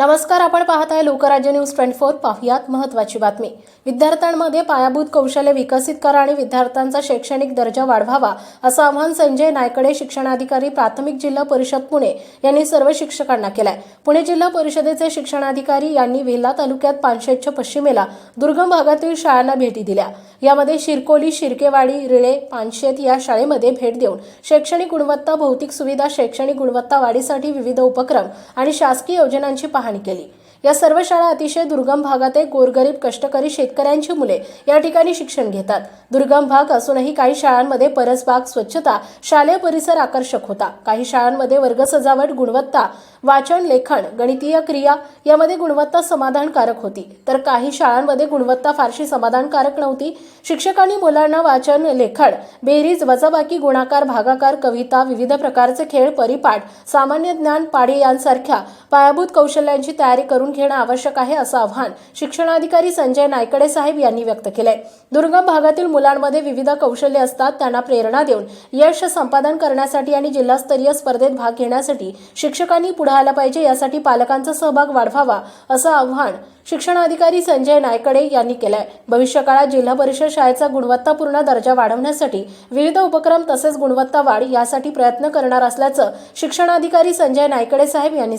नमस्कार आपण पाहत आहे लोकराज्य न्यूज ट्वेंटी फोर. पाहुयात महत्वाची बातमी. विद्यार्थ्यांमध्ये पायाभूत कौशल्य विकसित करा आणि विद्यार्थ्यांचा शैक्षणिक दर्जा वाढवावा असं आवाहन संजय नायकडे शिक्षणाधिकारी प्राथमिक जिल्हा परिषद पुणे यांनी सर्व शिक्षकांना केलंय. पुणे जिल्हा परिषदेचे शिक्षणाधिकारी यांनी वेल्हा तालुक्यात पानशेतच्या पश्चिमेला दुर्गम भागातील शाळांना भेटी दिल्या. यामध्ये शिरकोली शिरकेवाडी रिळे पानशेत या शाळेमध्ये भेट देऊन शैक्षणिक गुणवत्ता भौतिक सुविधा शैक्षणिक गुणवत्ता वाढीसाठी विविध उपक्रम आणि शासकीय योजनांची पाहणी केली. या सर्व शाळा अतिशय दुर्गम भागात आहे गोरगरीब कष्टकरी शेतकऱ्यांची मुले या ठिकाणी शिक्षण घेतात. दुर्गम भाग असूनही काही शाळांमध्ये परसबाग स्वच्छता शालेय परिसर आकर्षक होता. काही शाळांमध्ये वर्ग सजावट गुणवत्ता वाचन लेखन गणितीय क्रिया यामध्ये गुणवत्ता समाधानकारक होती. तर काही शाळांमध्ये गुणवत्ता फारशी समाधानकारक नव्हती. शिक्षकांनी मुलांना वाचन लेखन बेरीज वजाबाकी गुणाकार भागाकार कविता विविध प्रकारचे खेळ परिपाठ सामान्य ज्ञान पाढे यांसारख्या पायाभूत कौशल्यांची तयारी करून घेणं आवश्यक आहे असं आव्हान शिक्षणाधिकारी संजय नायकडे साहेब यांनी व्यक्त केलंय. दुर्गम भागातील मुलांमध्ये विविध कौशल्य असतात त्यांना प्रेरणा देऊन यश संपादन करण्यासाठी आणि जिल्हास्तरीय स्पर्धेत भाग घेण्यासाठी शिक्षकांनी पुढे आलं पाहिजे यासाठी पालकांचा सहभाग वाढवावा असं आव्हान शिक्षणाधिकारी संजय नायकडे यांनी केलंय. भविष्यकाळात जिल्हा परिषद शाळेचा गुणवत्तापूर्ण दर्जा वाढवण्यासाठी विविध उपक्रम तसेच गुणवत्ता वाढ यासाठी प्रयत्न करणार असल्याचं शिक्षणाधिकारी संजय नायकडे साहेब यांनी